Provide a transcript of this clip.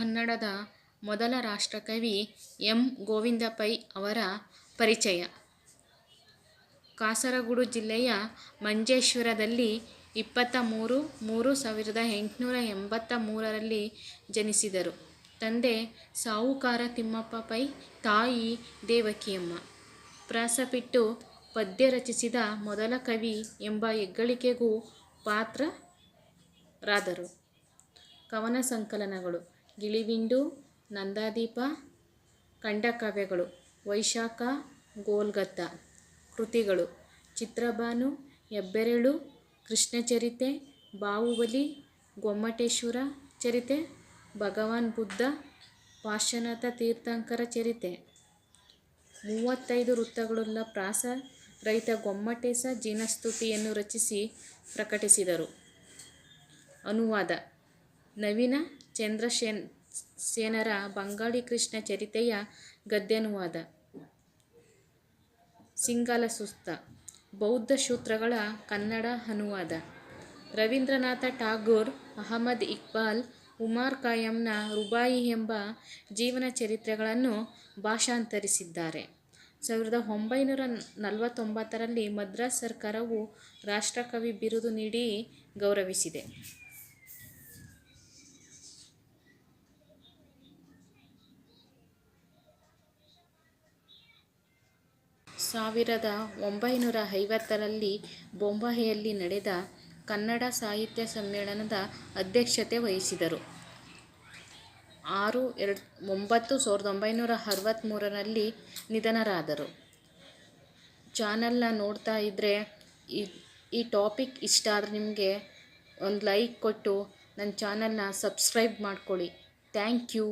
ಕನ್ನಡದ ಮೊದಲ ರಾಷ್ಟ್ರಕವಿ ಎಂ ಗೋವಿಂದ ಪೈ ಅವರ ಪರಿಚಯ ಕಾಸರಗೋಡು ಜಿಲ್ಲೆಯ ಮಂಜೇಶ್ವರದಲ್ಲಿ ಇಪ್ಪತ್ತ ಮೂರು ಮೂರು ಸಾವಿರದ ಎಂಟುನೂರ ಎಂಬತ್ತ ಮೂರರಲ್ಲಿ ಜನಿಸಿದರು. ತಂದೆ ಸಾವುಕಾರ ತಿಮ್ಮಪ್ಪ ಪೈ, ತಾಯಿ ದೇವಕಿಯಮ್ಮ. ಪ್ರಾಸಪಿಟ್ಟು ಪದ್ಯ ರಚಿಸಿದ ಮೊದಲ ಕವಿ ಎಂಬ ಹೆಗ್ಗಳಿಕೆಗೂ ಪಾತ್ರರಾದರು. ಕವನ ಸಂಕಲನಗಳು ಗಿಳಿಬಿಂಡು, ನಂದಾದೀಪ, ಖಂಡಕಾವ್ಯಗಳು, ವೈಶಾಖ, ಗೋಲ್ಗತ್ತ. ಕೃತಿಗಳು ಚಿತ್ರಭಾನು, ಹೆಬ್ಬೆರಳು, ಕೃಷ್ಣಚರಿತೆ, ಬಾಹುಬಲಿ, ಗೊಮ್ಮಟೇಶ್ವರ ಚರಿತೆ, ಭಗವಾನ್ ಬುದ್ಧ, ಪಾರ್ಶ್ವನಾಥ ತೀರ್ಥಂಕರ ಚರಿತೆ. ಮೂವತ್ತೈದು ವೃತ್ತಗಳುಳ್ಳ ಪ್ರಾಸ ರೈತ ಗೊಮ್ಮಟೇಶ ಜಿನಸ್ತುತಿಯನ್ನು ರಚಿಸಿ ಪ್ರಕಟಿಸಿದರು. ಅನುವಾದ ನವೀನ ಚಂದ್ರಸೇನರ ಬಂಗಾಳಿ ಕೃಷ್ಣ ಚರಿತೆಯ ಗದ್ಯಾನುವಾದ. ಸುಸ್ತ ಬೌದ್ಧ ಸೂತ್ರಗಳ ಕನ್ನಡ ಅನುವಾದ. ರವೀಂದ್ರನಾಥ ಠಾಗೂರ್, ಅಹಮದ್ ಇಕ್ಬಾಲ್, ಉಮಾರ್ ಕಾಯಂನ ರುಬಾಯಿ ಎಂಬ ಜೀವನ ಚರಿತ್ರೆಗಳನ್ನು ಭಾಷಾಂತರಿಸಿದ್ದಾರೆ. ಸಾವಿರದ ಒಂಬೈನೂರ ನಲವತ್ತೊಂಬತ್ತರಲ್ಲಿ ಮದ್ರಾಸ್ ಸರ್ಕಾರವು ರಾಷ್ಟ್ರಕವಿ ಬಿರುದು ನೀಡಿ ಗೌರವಿಸಿದೆ. ಸಾವಿರದ ಒಂಬೈನೂರ ಐವತ್ತರಲ್ಲಿ ಬೊಂಬಾಯಿಯಲ್ಲಿ ನಡೆದ ಕನ್ನಡ ಸಾಹಿತ್ಯ ಸಮ್ಮೇಳನದ ಅಧ್ಯಕ್ಷತೆ ವಹಿಸಿದರು ಆರು, ಎರಡು, ಒಂಬತ್ತು ಸಾವಿರದ ಒಂಬೈನೂರ ಅರವತ್ತ್ಮೂರರಲ್ಲಿ ನಿಧನರಾದರು. ಚಾನಲ್ನ ನೋಡ್ತಾ ಇದ್ದರೆ ಈ ಟಾಪಿಕ್ ಇಷ್ಟ ಆದರೆ ನಿಮಗೆ ಒಂದು ಲೈಕ್ ಕೊಟ್ಟು ನನ್ನ ಚಾನಲ್ನ ಸಬ್ಸ್ಕ್ರೈಬ್ ಮಾಡ್ಕೊಳ್ಳಿ. Thank you